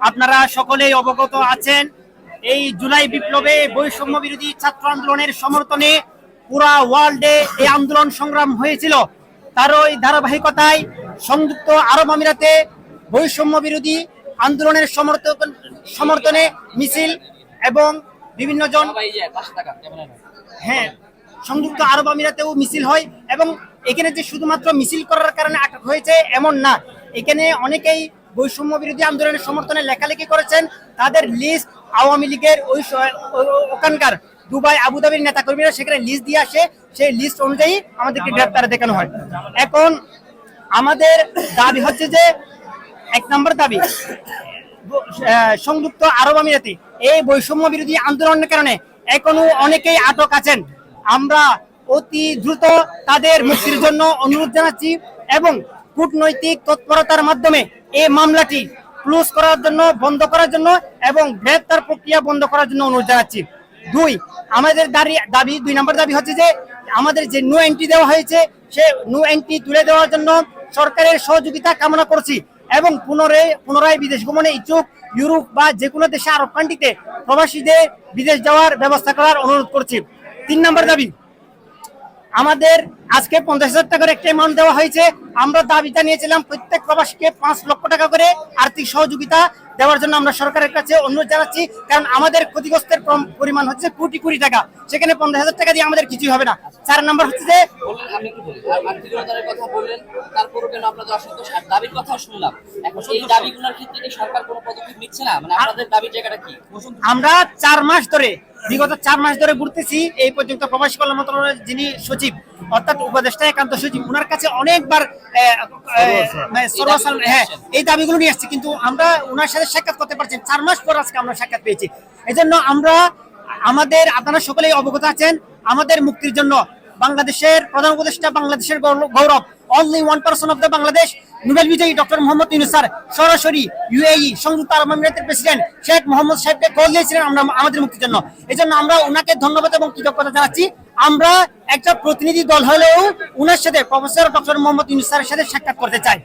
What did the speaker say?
আপনারা সকলেই অবগত আছেন এই জুলাই বিপ্লবে বৈষম্য বিরোধী ছাত্র আন্দোলনের সমর্থনে পুরা ওয়ার্ল্ডে এই আন্দোলন সংগ্রাম হয়েছিল। তার ওই ধারাবাহিকতায় সংযুক্ত আরব আমিরাতে বৈষম্য বিরোধী আন্দোলনের সমর্থন সমর্থনে মিছিল এবং বিভিন্ন জন হ্যাঁ সংযুক্ত আরব আমিরাতেও মিছিল হয় এবং এখানে যে শুধুমাত্র মিছিল করার কারণে আটক হয়েছে এমন না। এখানে অনেকেই বৈষম্য বিরোধী আন্দোলনের সমর্থনে লেখালেখি করেছেন তাদের লিস্ট আওয়ামী লীগের ওই ওখানকার দুবাই, আবুধাবির নেতাকর্মীরা সেখানে লিস্ট দিয়ে আসে। সেই লিস্ট অনুযায়ী আমাদেরকে গ্রেপ্তার দেখানো হয়। এখন আমাদের দাবি হচ্ছে যে, এক নম্বর দাবি সংযুক্ত আরব আমিরাতে এই বৈষম্য বিরোধী আন্দোলনের কারণে এখনও অনেকেই আটক আছেন। আমরা অতি দ্রুত তাদের মুক্তির জন্য অনুরোধ জানাচ্ছি এবং কূটনৈতিক তৎপরতার মাধ্যমে এই মামলাটি ক্লোজ করার জন্য, বন্ধ করার জন্য এবং গ্রেপ্তার প্রক্রিয়া বন্ধ করার জন্য অনুরোধ জানাচ্ছি। দুই, আমাদের দাবি দাবি, দুই নম্বর দাবি হচ্ছে যে, আমাদের যে নো এন্ট্রি দেওয়া হয়েছে, সে নো এন্ট্রি তুলে দেওয়ার জন্য সরকারের সহযোগিতা কামনা করছি এবং পুনরায় পুনরায় বিদেশ ভ্রমণে ইচ্ছুক ইউরোপ বা যে কোনো দেশে আরব কান্ট্রিতে প্রবাসীদের বিদেশ যাওয়ার ব্যবস্থা করার অনুরোধ করছি। তিন নম্বর দাবি আমাদের আজকে পঞ্চাশ হাজার টাকার একটা অ্যামাউন্ট দেওয়া হয়েছে। আমরা দাবি জানিয়েছিলাম প্রত্যেক প্রবাসীকে পাঁচ লক্ষ টাকা করে আর্থিক সহযোগিতা দেওয়ার জন্য আমরা সরকারের কাছে অনুরোধ জানাচ্ছি। কারণ আমাদের ক্ষতিগ্রস্তের পরিমাণ হচ্ছে কোটি কোটি টাকা। সেখানে পঞ্চাশ হাজার টাকা দিয়ে আমাদের কিছুই হবে না। চার নম্বর হচ্ছে যে মানে আমরা চার মাস ধরে বিগত চার মাস ধরে ঘুরতেছি এই পর্যন্ত প্রবাসী কল্যাণ মন্ত্রণালয়ের যিনি সচিব অর্থাৎ উপদেষ্টা একান্ত সচিব ওনার কাছে অনেকবার মানে হ্যাঁ এই দাবিগুলো নিয়ে আসছি। কিন্তু আমরা ওনার সাথে সাক্ষাৎ করতে পারছি চার মাস পর আজকে আমরা সাক্ষাৎ পেয়েছি। এই জন্য আমরা আমাদের আপনারা সকলেই অবগত আছেন আমাদের মুক্তির জন্য বাংলাদেশের প্রধান উপদেষ্টা বাংলাদেশের গৌর- গৌরব only one person of the Bangladesh Nobel বিজয়ী ডক্টর মোহাম্মদ ইউনুস স্যার সরাসরি ইউএই সংযুক্ত আরব আমিরাতের প্রেসিডেন্ট শেখ মোহাম্মদ সাহেবকে কল দিয়েছিলেন আমরা আমাদের মুক্তির জন্য। এই জন্য আমরা ওনাকে ধন্যবাদ এবং কৃতজ্ঞতা জানাচ্ছি। আমরা একটা প্রতিনিধি দল হলেও ওনার সাথে প্রফেসর ডক্টর মোহাম্মদ ইউনুস স্যারের সাথে সাক্ষাৎ করতে চাই।